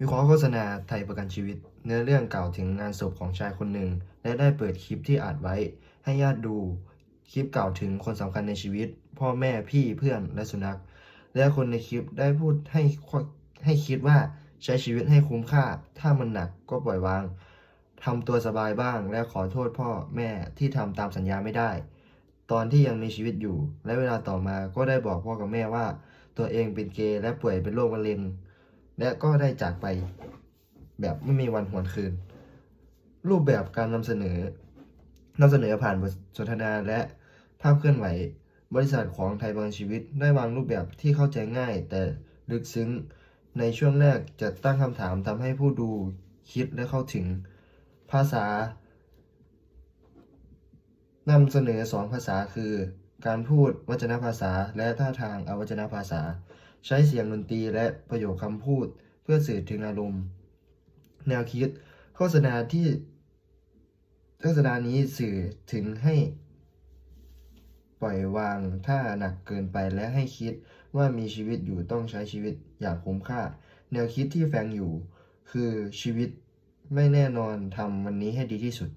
วิเคราะห์โฆษณาไทยประกันชีวิต เนื้อเรื่องกล่าวถึงงานศพของชายคนหนึ่ง และได้เปิดคลิปที่อัดไว้ ให้ญาติดู คลิปกล่าวถึงคนสำคัญในชีวิต พ่อแม่พี่เพื่อนและสุนัข และคนในคลิปได้พูดให้ให้คิดว่าใช้ชีวิตให้คุ้มค่า ถ้ามันหนักก็ปล่อยวางทำตัวสบายบ้าง และขอโทษพ่อแม่ที่ทำตามสัญญาไม่ได้ ตอนที่ยังมีชีวิตอยู่ และเวลาต่อมาก็ได้บอกพ่อกับแม่ว่า ตัวเองเป็นเกย์และป่วยเป็นโรคมะเร็ง และก็ได้จากไปแบบไม่มีวันหวนคืน รูปแบบการนำเสนอนำเสนอผ่านบทสนทนาและภาพเคลื่อนไหว บริษัทของไทยประกันชีวิต ได้วางรูปแบบที่เข้าใจง่าย แต่ลึกซึ้งในช่วงแรกจะตั้งคำถามทำให้ผู้ดูคิดและเข้าถึงภาษานำเสนอสองภาษาคือ การพูดวจนภาษา และท่าทางอวัจนภาษา ใช้เสียงดนตรีและประโยคคำพูดเพื่อสื่อถึงอารมณ์ แนวคิด โฆษณาที่โฆษณานี้สื่อถึงให้ ปล่อยวางถ้าหนักเกินไปและให้คิดว่ามีชีวิตอยู่ต้องใช้ชีวิตอย่างคุ้มค่า แนวคิดที่แฝงอยู่ คือชีวิตไม่แน่นอนทำวันนี้ให้ดีที่สุด